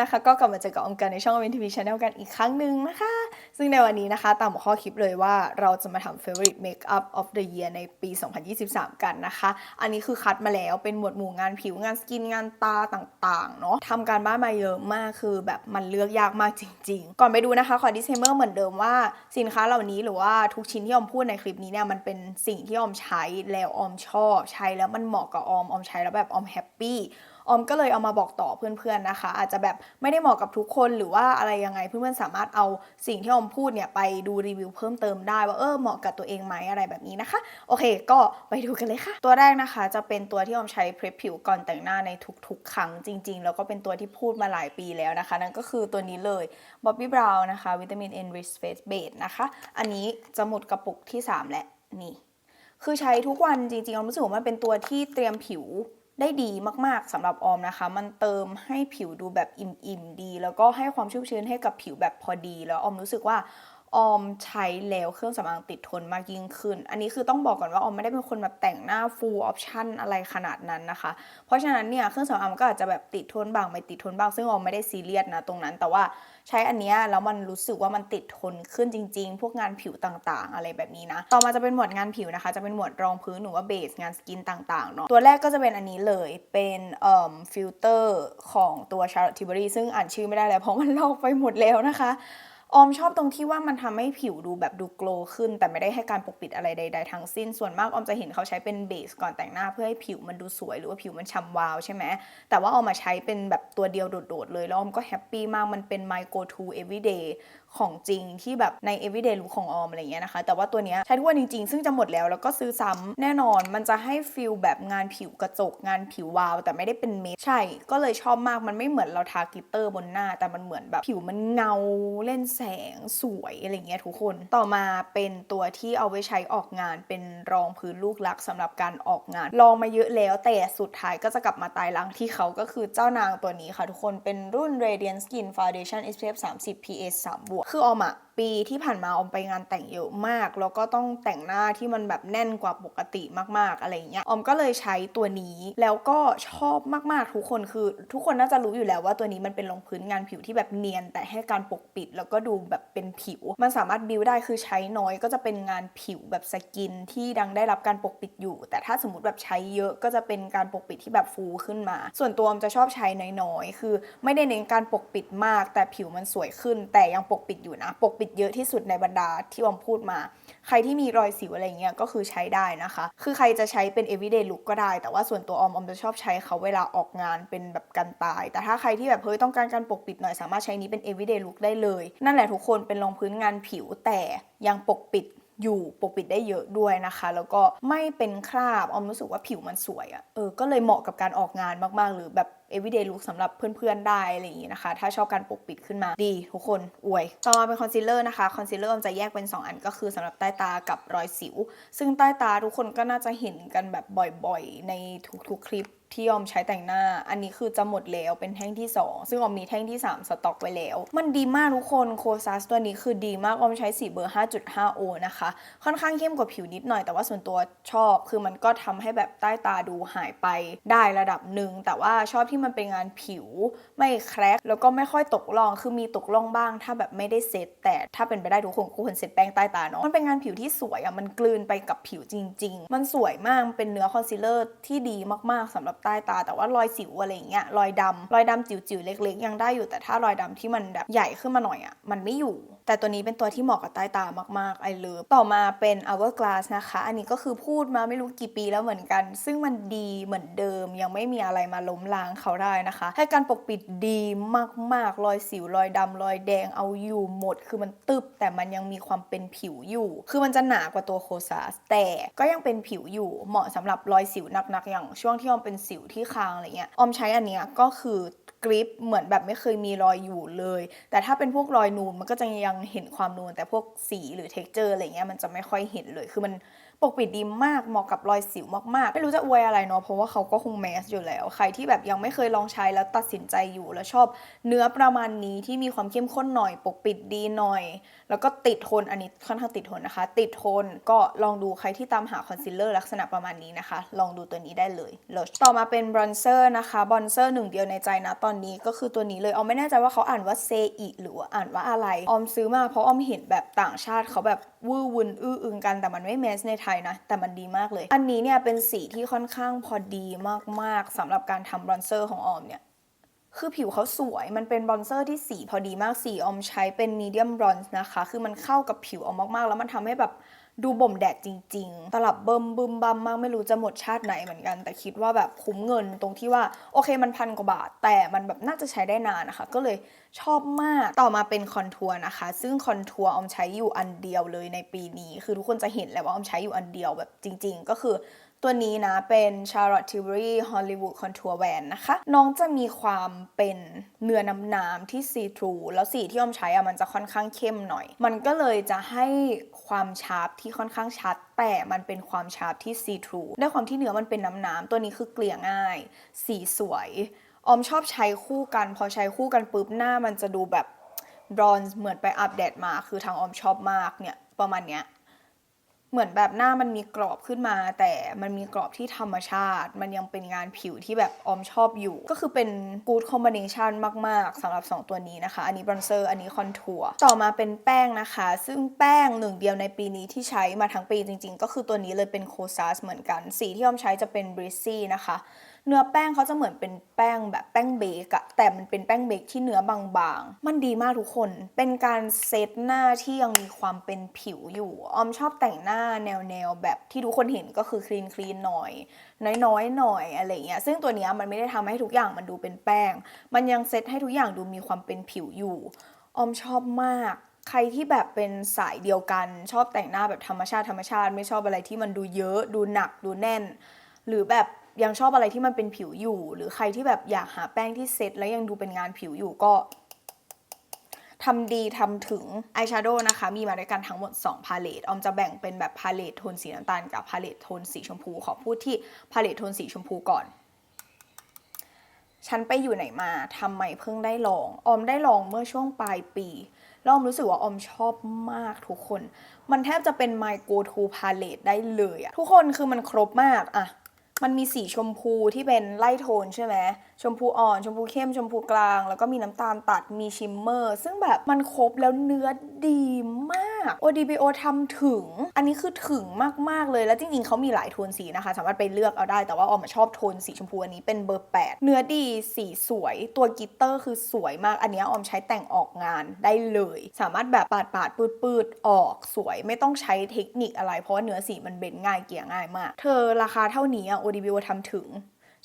นะคะ ก็กลับมาเจอกับออมกันในช่อง MTV Channel กันอีกครั้งหนึ่งนะคะ ซึ่งในวันนี้นะคะตามหัวข้อคลิปเลยว่าเราจะมาทำ favorite makeup of the year ในปี 2023 กันนะคะ อันนี้คือคัดมาแล้วเป็นหมวดหมู่งานผิวงานสกินงานตาต่างๆ เนาะทำการบ้านมาเยอะมากคือแบบมันเลือกยากมากจริง ๆ ก่อนไปดูนะคะขอ disclaimer เหมือนเดิมว่าสินค้าเหล่านี้หรือว่าทุกชิ้นที่ออมพูดในคลิปนี้เนี่ยมันเป็นสิ่งที่ออมใช้แล้วออมชอบ ใช้แล้วมันเหมาะกับออมออมใช้แล้วแบบออมแฮปปี้ ออมก็เลยเอามาบอกต่อเพื่อนๆนะคะ อาจจะแบบไม่ได้เหมาะกับทุกคนหรือว่าอะไรยังไงเพื่อนๆสามารถเอาสิ่งที่ออมพูดเนี่ยไปดูรีวิวเพิ่มเติมได้ว่าเออเหมาะกับตัวเองไหมอะไรแบบนี้นะคะ โอเค ก็ไปดูกันเลยค่ะ ตัวแรกนะคะจะเป็นตัวที่ออมใช้เพร p ผิวก่อนแต่งหน้าในทุกๆ ครั้งจริง ๆ แล้วก็เป็นตัวที่พูดมาหลายปีแล้วนะคะ นั่นก็คือตัวนี้เลย Bobbi Brown นะคะวิตามิน Enrich Face Base นะคะ อันนี้จะหมดกระปุกที่ 3 และนี่ คือใช้ทุกวันจริงๆออมรู้สึกว่ามันเป็นตัวที่เตรียมผิว ได้ดีมากๆสำหรับออมนะคะ มันเติมให้ผิวดูแบบอิ่มๆดี แล้วก็ให้ความชุ่มชื้นให้กับผิวแบบพอดี แล้วออมรู้สึกว่า ออมใช้แล้วเครื่องสำอางติดทนมากยิ่งขึ้น อันนี้คือต้องบอกก่อนว่าออมไม่ได้เป็นคนแบบแต่งหน้า full option อะไรขนาดนั้นนะคะ เพราะฉะนั้นเนี่ยเครื่องสำอางมันก็อาจจะแบบติดทนบ้างไม่ติดทนบ้าง ซึ่งออมไม่ได้ซีเรียสนะตรงนั้น แต่ว่าใช้อันเนี้ยแล้วมันรู้สึกว่ามันติดทนขึ้นจริง ๆ พวกงานผิวต่างๆ อะไรแบบนี้นะ ต่อมาจะเป็นหมวดงานผิวนะคะ จะเป็นหมวดรองพื้นหรือว่าเบสงานสกินต่างๆเนาะ ตัวแรกก็จะเป็นอันนี้เลย เป็นเอ่อฟิลเตอร์ของตัว Charlotte Tilbury ซึ่งอ่านชื่อไม่ได้แล้วเพราะมันลอกไปหมดแล้วนะคะ ออมชอบตรงที่ว่ามันทำให้ผิวดูแบบดูโกลขึ้น แต่ไม่ได้ให้การปกปิดอะไรใด ๆ ทั้งสิ้น ส่วนมากออมจะเห็นเขาใช้เป็นเบสก่อนแต่งหน้าเพื่อให้ผิวมันดูสวย หรือว่าผิวมันฉ่ำวาวใช่ไหมแต่ว่าเอามาใช้เป็นแบบตัวเดียวโดดๆเลยแล้วออมก็แฮปปี้มากมันเป็น my go to everyday ของจริงที่แบบใน everyday look ของออมอะไรเงี้ยนะคะ แต่ว่าตัวเนี้ยใช้ทุกวันจริงๆ ซึ่งจะหมดแล้วแล้วก็ซื้อซ้ำแน่นอนมันจะให้ฟิลแบบงานผิวกระจกงานผิววาว แต่ไม่ได้เป็นเม็ดใช่ ก็เลยชอบมากมันไม่เหมือนเราทากิตเตอร์บนหน้า แต่มันเหมือนแบบผิวมันเงาเล่นแสงสวยอะไรเงี้ยทุกคนต่อมาเป็นตัวที่เอาไว้ใช้ออกงานเป็นรองพื้นลูกลักษณ์สำหรับการออกงาน ลองมาเยอะแล้วแต่สุดท้ายก็จะกลับมาตายรังที่เขาก็คือเจ้านางตัวนี้ค่ะทุกคนเป็นรุ่น Radiant Skin Foundation SPF 30 PA 3บวกคือออมอะ ปีที่ผ่านมาออมไปงานแต่งเยอะมาก แล้วก็ต้องแต่งหน้าที่มันแบบแน่นกว่าปกติมากๆอะไรเงี้ยออมก็เลยใช้ตัวนี้แล้วก็ชอบมากๆทุกคนคือ ทุกคนน่าจะรู้อยู่แล้วว่าตัวนี้มันเป็นรองพื้นงานผิวที่แบบเนียน แต่ให้การปกปิดแล้วก็ดูแบบเป็นผิว มันสามารถบิวได้คือใช้น้อยก็จะเป็นงานผิวแบบสกินที่ดังได้รับการปกปิดอยู่ แต่ถ้าสมมติแบบใช้เยอะก็จะเป็นการปกปิดที่แบบฟูขึ้นมา ส่วนตัวออมจะชอบใช้น้อยๆคือ ไม่ได้เน้นการปกปิดมาก แต่ผิวมันสวยขึ้น แต่ยังปกปิดอยู่นะปกปิดเยอะที่สุดในบรรดาที่ออมพูดมา ใครที่มีรอยสิวอะไรเงี้ยก็คือใช้ได้นะคะ คือใครจะใช้เป็น everyday look ก็ได้ แต่ว่าส่วนตัวออมออมจะชอบใช้เขาเวลาออกงานเป็นแบบกันตาย แต่ถ้าใครที่แบบเฮ้ยต้องการการปกปิดหน่อยสามารถใช้นี้เป็น everyday look ได้เลย นั่นแหละทุกคนเป็นรองพื้นงานผิวแต่ยังปกปิดอยู่ปกปิดได้เยอะด้วยนะคะ แล้วก็ไม่เป็นคราบออมรู้สึกว่าผิวมันสวยอะ่ะเออก็เลยเหมาะกับการออกงานมากๆ หรือแบบ everyday look สำหรับเพื่อนๆได้อะไรอย่างงี้นะคะ ถ้าชอบการปกปิดขึ้นมาดีทุกคนอวย ต่อมาเป็นคอนซีลเลอร์นะคะ คอนซีลเลอร์จะแยกเป็น 2 อันก็คือสำหรับใต้ตากับรอยสิว ซึ่งใต้ตาทุกคนก็น่าจะเห็นกันแบบบ่อยๆ ในทุกๆ คลิปที่ออมใช้แต่งหน้า อันนี้คือจะหมดแล้วเป็นแท่งที่ 2 ซึ่งออมมีแท่งที่ 3 สต็อกไว้แล้ว มันดีมากทุกคนโคซัสตัวนี้คือดีมากออมใช้สีเบอร์ 5.5โอนะคะ ค่อนข้างเข้มกว่าผิวนิดหน่อยแต่ว่าส่วนตัวชอบ คือมันก็ทำให้แบบใต้ตาดูหายไปได้ระดับหนึ่งแต่ว่าชอบที่ที่มันเป็นงานผิว ไม่แครกแล้วก็ไม่ค่อยตกล่องคือมีตกล่องบ้าง ถ้าแบบไม่ได้เซตแต่ถ้าเป็นไปได้ทุกคนควรเซตแป้งใต้ตาเนาะมันเป็นงานผิวที่สวยอะมันกลืนไปกับผิวจริง ๆ มันสวยมากเป็นเนื้อคอนซีลเลอร์ที่ดีมากๆสำหรับใต้ตา แต่ว่ารอยสิวอะไรอย่างเงี้ยรอยดำรอยดำจิ๋วๆเล็ก ๆ ยังได้อยู่แต่ถ้ารอยดำที่มันแบบใหญ่ขึ้นมาหน่อยอะมันไม่อยู่ แต่ตัวนี้เป็นตัวที่เหมาะกับใต้ตามากๆไอเลิฟต่อมาเป็น hourglass นะคะ อันนี้ก็คือพูดมาไม่รู้กี่ปีแล้วเหมือนกัน ซึ่งมันดีเหมือนเดิมยังไม่มีอะไรมาล้มล้างเขาได้นะคะ ให้การปกปิดดีมากๆ รอยสิวรอยดำรอยแดงเอาอยู่หมด คือมันตึบแต่มันยังมีความเป็นผิวอยู่ คือมันจะหนากว่าตัวโคซาสแต่ก็ยังเป็นผิวอยู่เหมาะสำหรับรอยสิวหนักๆ อย่างช่วงที่ออมเป็นสิวที่คางอะไรเงี้ยออมใช้อันเนี้ยก็คือกริปเหมือนแบบไม่เคยมีรอยอยู่เลย แต่ถ้าเป็นพวกรอยนูนมันก็จะยังเห็นความนูนแต่พวกสีหรือเท็กเจอร์อะไรเงี้ยมันจะไม่ค่อยเห็นเลยคือมัน ปกปิดดีมากเหมาะกับรอยสิวมากๆ ไม่รู้จะอวยอะไรเนาะเพราะว่าเขาก็คงแมสอยู่แล้ว ใครที่แบบยังไม่เคยลองใช้แล้วตัดสินใจอยู่แล้วชอบ เนื้อประมาณนี้ที่มีความเข้มข้นหน่อย ปกปิดดีหน่อย แล้วก็ติดทนอันนี้ค่อนข้างติดทนนะคะ ติดทนก็ลองดูใครที่ตามหาคอนซีลเลอร์ลักษณะประมาณนี้นะคะ ลองดูตัวนี้ได้เลยเลิศต่อมาเป็นบรอนเซอร์นะคะบรอนเซอร์หนึ่งเดียวในใจนะตอนนี้ก็คือตัวนี้เลยออมไม่แน่ใจว่าเขาอ่านว่าเซอิหรือว่าอ่านว่าอะไรออมซื้อมาเพราะออมเห็นแบบต่างชาติเขาแบบ วื้อวุนอื้ออึงกันแต่มันไม่แมสในไทยนะ แต่มันดีมากเลย อันนี้เนี่ยเป็นสีที่ค่อนข้างพอดีมากๆสำหรับการทำบรอนเซอร์ของออมเนี่ยคือผิวเขาสวย มันเป็นบรอนเซอร์ที่สีพอดีมาก สีออมใช้เป็นมีเดียมบรอนซ์นะคะ คือมันเข้ากับผิวออมมากๆ แล้วมันทำให้แบบ ดูบ่มแดดจริง ๆ ตลับเบิ่มบึมบัมมากไม่รู้จะหมดชาติไหนเหมือนกัน แต่คิดว่าแบบคุ้มเงินตรงที่ว่าโอเคมันพันกว่าบาท แต่มันแบบน่าจะใช้ได้นานนะคะ ก็เลยชอบมากต่อมาเป็นคอนทัวร์นะคะ ซึ่งคอนทัวร์ออมใช้อยู่อันเดียวเลยในปีนี้ คือทุกคนจะเห็นแหละว่าออมใช้อยู่อันเดียวแบบจริง ๆ ก็คือ ตัวนี้นะเป็น Charlotte Tilbury Hollywood Contour Van นะคะ น้องจะมีความเป็นเนื้อน้ำน้ำที่ see through แล้วสีที่ออมใช้อะมันจะค่อนข้างเข้มหน่อย มันก็เลยจะให้ความชาร์ปที่ค่อนข้างชัด แต่มันเป็นความชาร์ปที่ see through ด้วยความที่เนื้อมันเป็นน้ำน้ำตัวนี้คือเกลี่ยง่าย สีสวย ออมชอบใช้คู่กัน พอใช้คู่กันปุ๊บหน้ามันจะดูแบบบรอนซ์เหมือนไปอัปเดตมา คือทางออมชอบมากเนี่ยประมาณเนี้ย เหมือนแบบหน้ามันมีกรอบขึ้นมา แต่มันมีกรอบที่ธรรมชาติ มันยังเป็นงานผิวที่แบบออมชอบอยู่ ก็คือเป็นกู๊ดคอมบิเนชันมาก ๆสำหรับ 2 ตัวนี้นะคะ อันนี้บรอนเซอร์ อันนี้คอนทัวร์ต่อมาเป็นแป้งนะคะ ซึ่งแป้งหนึ่งเดียวในปีนี้ที่ใช้มาทั้งปีจริง ๆ ก็คือตัวนี้เลยเป็นโคซัสเหมือนกัน สีที่ออมใช้จะเป็นบริซี่นะคะ เนื้อแป้งเขาจะเหมือนเป็นแป้งแบบแป้งเบกอะแต่มันเป็นแป้งเบกที่เนื้อบางๆ มันดีมากทุกคน เป็นการเซตหน้าที่ยังมีความเป็นผิวอยู่ ออมชอบแต่งหน้าแนวๆแบบที่ทุกคนเห็นก็คือคลีนคลีนหน่อย น้อยๆหน่อยอะไรเงี้ย ซึ่งตัวเนี้ยมันไม่ได้ทำให้ทุกอย่างมันดูเป็นแป้ง มันยังเซตให้ทุกอย่างดูมีความเป็นผิวอยู่ ออมชอบมากใครที่แบบเป็นสายเดียวกันชอบแต่งหน้าแบบธรรมชาติธรรมชาติ ไม่ชอบอะไรที่มันดูเยอะ ดูหนักดูแน่น หรือแบบ ยังชอบอะไรที่มันเป็นผิวอยู่ หรือใครที่แบบอยากหาแป้งที่เซ็ตแล้วยังดูเป็นงานผิวอยู่ก็ทำดีทำถึงอายแชโดว์นะคะ มีมาด้วยกันทั้งหมด 2 พาเลตออมจะแบ่งเป็นแบบพาเลตโทนสีน้ำตาลกับพาเลตโทนสีชมพู ขอพูดที่พาเลตโทนสีชมพูก่อน ฉันไปอยู่ไหนมาทำไมเพิ่งได้ลอง ออมได้ลองเมื่อช่วงปลายปีแล้วออมรู้สึกว่าออมชอบมากทุกคน มันแทบจะเป็น my go to palette ได้เลยอะทุกคนคือมันครบมากอะ มันมีสีชมพูที่เป็นไล่โทนใช่ไหมชมพูอ่อน ชมพูเข้ม ชมพูกลาง แล้วก็มีน้ำตาลตัด มีชิมเมอร์ ซึ่งแบบมันครบแล้วเนื้อดีมาก ODBO ทำถึง อันนี้คือถึงมาก ๆ เลย แล้วจริง ๆ เขามีหลายโทนสีนะคะ สามารถไปเลือกเอาได้ แต่ว่าออมชอบโทนสีชมพูอันนี้เป็นเบอร์ 8 เนื้อดี สีสวย ตัวกิตเตอร์คือสวยมาก อันนี้ออมใช้แต่งออกงานได้เลย สามารถแบบปาดปาดปืดปืดๆออกสวย ไม่ต้องใช้เทคนิคอะไร เพราะว่าเนื้อสีมันเบนง่ายเกลี่ยง่ายมาก เธอราคาเท่านี้อะ ODBO ทำถึง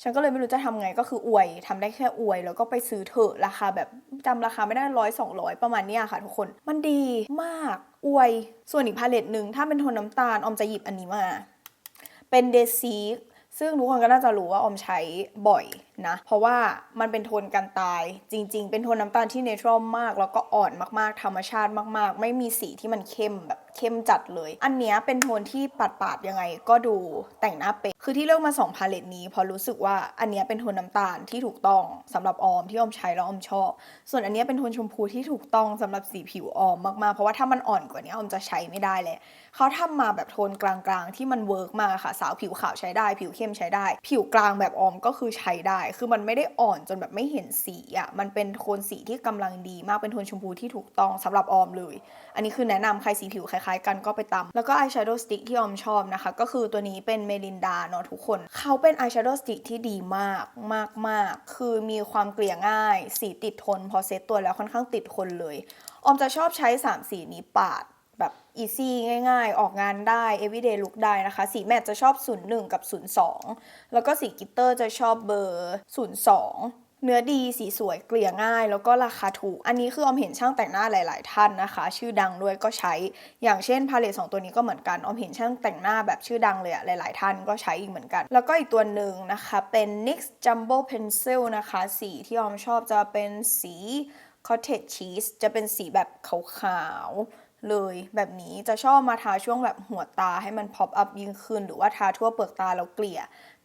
ฉันก็เลยไม่รู้จะทำไงก็คืออวยทำได้แค่อวย แล้วก็ไปซื้อเถอะราคาแบบจำราคาไม่ได้ร้อยสองร้อยประมาณเนี้ยค่ะทุกคนมันดีมากอวย ส่วนอีกพาเลตหนึ่งถ้าเป็นโทนน้ำตาลออมจะหยิบอันนี้มา เป็นเดซีซึ่งทุกคนก็น่าจะรู้ว่าออมใช้บ่อย นะ เพราะว่ามันเป็นโทนกันตาย จริง ๆ เป็นโทนน้ำตาลที่เนเชอรัลมาก แล้วก็อ่อนมากๆ ธรรมชาติมาก ๆ ไม่มีสีที่มันเข้มแบบเข้มจัดเลย อันนี้เป็นโทนที่ปัดๆยังไงก็ดูแต่งหน้าเป๊ะคือที่เลือกมาสองพาเลตนี้เพราะรู้สึกว่าอันนี้เป็นโทนน้ำตาลที่ถูกต้องสำหรับออมที่ออมใช้แล้วออมชอบ ส่วนอันนี้เป็นโทนชมพูที่ถูกต้องสำหรับสีผิวออมมากๆ เพราะว่าถ้ามันอ่อนกว่านี้ออมจะใช้ไม่ได้เลยเขาทำมาแบบโทนกลางๆ ที่มันเวิร์กมากค่ะ สาวผิวขาวใช้ได้ ผิวเข้มใช้ได้ ผิวกลางแบบออมก็คือใช้ได้คือมันไม่ได้อ่อนจนแบบไม่เห็นสีอะ มันเป็นโทนสีที่กำลังดีมาก เป็นโทนชมพูที่ถูกต้องสำหรับออมเลย อันนี้คือแนะนำใครสีผิวคล้ายๆกันก็ไปตามแล้วก็อายแชโดว์สติ๊กที่ออมชอบนะคะ ก็คือตัวนี้เป็นเมลินดาเนาะทุกคน เขาเป็นอายแชโดว์สติ๊กที่ดีมากมากมากๆคือมีความเกลี่ยง่าย สีติดทน พอเซตตัวแล้วค่อนข้างติดทนเลย ออมจะชอบใช้ 3 สีนี้ปาด แบบอีซี่ง่าย ๆ ออกงานได้ everyday look ได้นะคะ สีแมทจะชอบ 01 กับ 02 แล้วก็สีกิตเตอร์จะชอบเบอร์ 02เนื้อดีสีสวยเกลี่ยง่าย แล้วก็ราคาถูก อันนี้คือออมเห็นช่างแต่งหน้าหลาย ๆ ท่านนะคะ ชื่อดังด้วยก็ใช้ อย่างเช่นพาเลตสองตัวนี้ก็เหมือนกันออมเห็นช่างแต่งหน้าแบบชื่อดังเลยอะหลาย ๆ ท่านก็ใช้อีกเหมือนกัน แล้วก็อีกตัวหนึ่งนะคะเป็น NYX Jumbo Pencil นะคะ สีที่ออมชอบจะเป็นสี cottage cheese จะเป็นสีแบบขาว ๆ เลยแบบนี้จะชอบมาทาช่วงแบบหัวตาให้มัน pop up ยิ่งขึ้น หรือว่าทาทั่วเปลือกตาแล้วเกลี่ย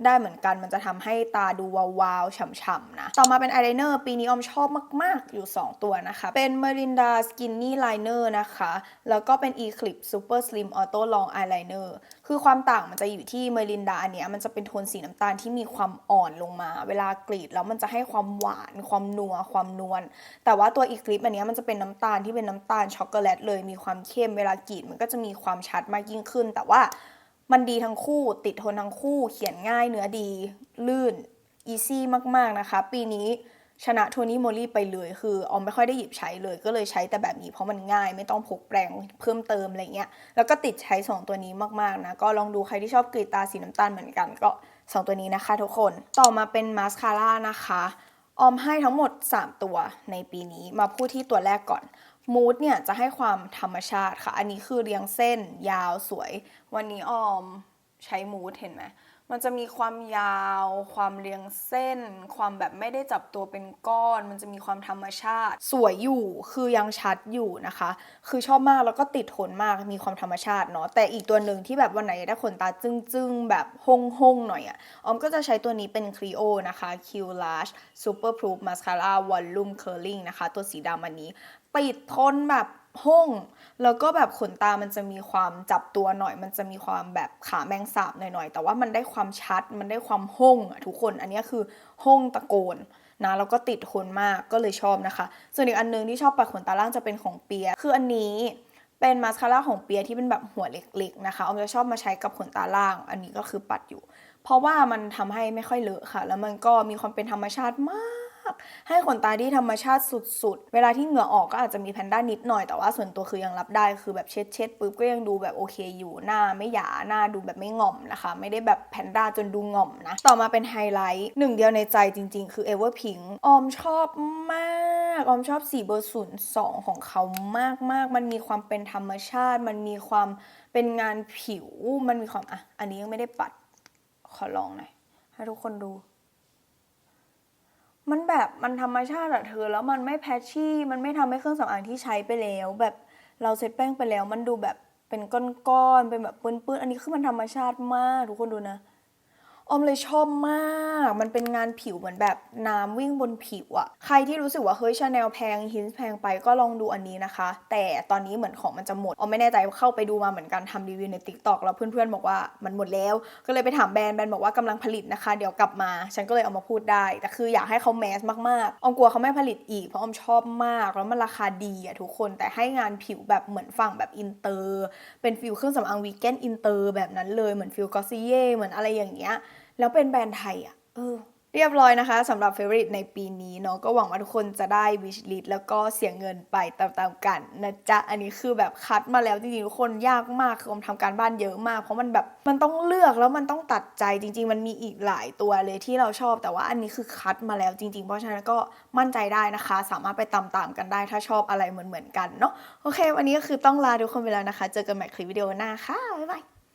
ได้เหมือนกันมันจะทำให้ตาดูวาวๆฉ่ำๆนะ ต่อมาเป็นอายไลเนอร์ปีนี้ออมชอบมากๆอยู่ 2 ตัวนะคะ เป็น Merinda Skinny Liner นะคะ แล้วก็เป็น Eclipse Super Slim Auto Long Eyeliner คือความต่างมันจะอยู่ที่เมลินดาอันเนี้ยมันจะเป็นโทนสีน้ำตาลที่มีความอ่อนลงมา เวลากรีดแล้วมันจะให้ความหวาน ความนัว ความนวล แต่ว่าตัวอีกลิปอันเนี้ยมันจะเป็นน้ำตาลที่เป็นน้ำตาลช็อกโกแลตเลย มีความเข้ม เวลากรีดมันก็จะมีความชัดมากยิ่งขึ้น แต่ว่า มันดีทั้งคู่ติดทนทั้งคู่เขียนง่ายเนื้อดี ลื่นอีซี่มากๆนะคะ ปีนี้ชนะโทนี่โมลี่ไปเลย คือออมไม่ค่อยได้หยิบใช้เลย ก็เลยใช้แต่แบบนี้เพราะมันง่ายไม่ต้องพกแปรงเพิ่มเติมอะไรเงี้ยแล้วก็ติดใช้ 2 ตัวนี้มากๆนะ ก็ลองดูใครที่ชอบกรีดตาสีน้ำตาลเหมือนกันก็ 2 ตัวนี้นะคะทุกคนต่อมาเป็นมาสคาร่านะคะออมให้ทั้งหมด 3 ตัวในปีนี้มาพูดที่ตัวแรกก่อน มูดเนี่ยจะให้ความธรรมชาติค่ะ อันนี้คือเรียงเส้นยาวสวย วันนี้ออมใช้มูดเห็นไหมมันจะมีความยาว ความเรียงเส้น ความแบบไม่ได้จับตัวเป็นก้อน มันจะมีความธรรมชาติ สวยอยู่คือยังชัดอยู่นะคะ คือชอบมากแล้วก็ติดทนมากมีความธรรมชาติเนาะแต่อีกตัวหนึ่งที่แบบวันไหนได้ขนตาจึ้งๆ แบบหงหงหน่อยอะออมก็จะใช้ตัวนี้เป็น Clio นะคะ Q Lash Super Proof Mascara Volume Curling นะคะ ตัวสีดำอันนี้ ติดทนแบบห้งแล้วก็แบบขนตามันจะมีความจับตัวหน่อย มันจะมีความแบบขาแมงสาบหน่อยๆ แต่ว่ามันได้ความชัด มันได้ความห้งอะทุกคน อันนี้คือห้งตะโกนนะ แล้วก็ติดทนมากก็เลยชอบนะคะ ส่วนอีกอันนึงที่ชอบปัดขนตาล่างจะเป็นของเปีย คืออันนี้เป็นมาสคาร่าของเปียที่เป็นแบบหัวเล็กๆนะคะออมจะชอบมาใช้กับขนตาล่าง อันนี้ก็คือปัดอยู่ เพราะว่ามันทำให้ไม่ค่อยเลอะค่ะ แล้วมันก็มีความเป็นธรรมชาติมาก ให้ขนตาที่ธรรมชาติสุด ๆ เวลาที่เหงื่อออกก็อาจจะมีแพนด้านิดหน่อยแต่ว่าส่วนตัวคือยังรับได้คือแบบเช็ดเช็ดปุ๊บก็ยังดูแบบโอเคอยู่หน้าไม่หยาหน้าดูแบบไม่ง่อมนะคะ ไม่ได้แบบแพนด้าจนดูง่อมนะ ต่อมาเป็นไฮไลท์หนึ่งเดียวในใจจริง ๆ คือ Ever Pink ออมชอบมากออมชอบสีเบอร์ศูนย์สองของเขามากๆ มันมีความเป็นธรรมชาติ มันมีความเป็นงานผิวมันมีความอะอันนี้ยังไม่ได้ปัดขอลองหน่อยให้ทุกคนดู มันแบบมันธรรมชาติอะเธอ แล้วมันไม่แพชชี่ มันไม่ทำให้เครื่องสำอางที่ใช้ไปแล้ว แบบเราเซ็ตแป้งไปแล้ว มันดูแบบเป็นก้อนๆเป็นแบบปื้นๆอันนี้คือมันธรรมชาติมากทุกคนดูนะ ออมเลยชอบมาก มันเป็นงานผิวเหมือนแบบน้ำวิ่งบนผิวอะใครที่รู้สึกว่าเฮ้ยชาแนลแพงฮินส์แพงไปก็ลองดูอันนี้นะคะ แต่ตอนนี้เหมือนของมันจะหมด ออมไม่แน่ใจเข้าไปดูมาเหมือนกันทำรีวิวใน t ิ k t o k แล้วเพื่อนๆบอกว่ามันหมดแล้ว ก็เลยไปถามแบรนด์แบรนด์บอกว่ากำลังผลิตนะคะ เดี๋ยวกลับมา ฉันก็เลยเอามาพูดได้ แต่คืออยากให้เขาแมสมากๆออมกลัวเขาไม่ผลิตอีกเพราะออมชอบมาก แล้วมันราคาดีอะทุกคน แต่ให้งานผิวแบบเหมือนฝั่งแบบอินเตอร์ เป็นฟิลเครื่องสำอางวีแกนอินเตอร์แบบนั้นเลยเหมือนฟิลกอซิเย่เหมือนอะไรอย่างเงี้ย แล้วเป็นแบรนด์ไทยอะเออเรียบร้อยนะคะสำหรับ Favorite ในปีนี้เนาะก็หวังว่าทุกคนจะได้ wish list แล้วก็เสียเงินไปตามๆกันนะจ๊ะ อันนี้คือแบบคัดมาแล้วจริงๆ ทุกคนยากมากคือผมทำการบ้านเยอะมาก เพราะมันแบบมันต้องเลือกแล้วมันต้องตัดใจจริง ๆ มันมีอีกหลายตัวเลยที่เราชอบแต่ว่าอันนี้คือคัดมาแล้วจริง ๆ เพราะฉะนั้นก็มั่นใจได้นะคะ สามารถไปตามๆกันได้ถ้าชอบอะไรเหมือนๆกันเนาะโอเค วันนี้ก็คือต้องลาทุกคนไปแล้วนะคะ เจอกันใหม่คลิปวิดีโอหน้าค่ะบ๊ายบาย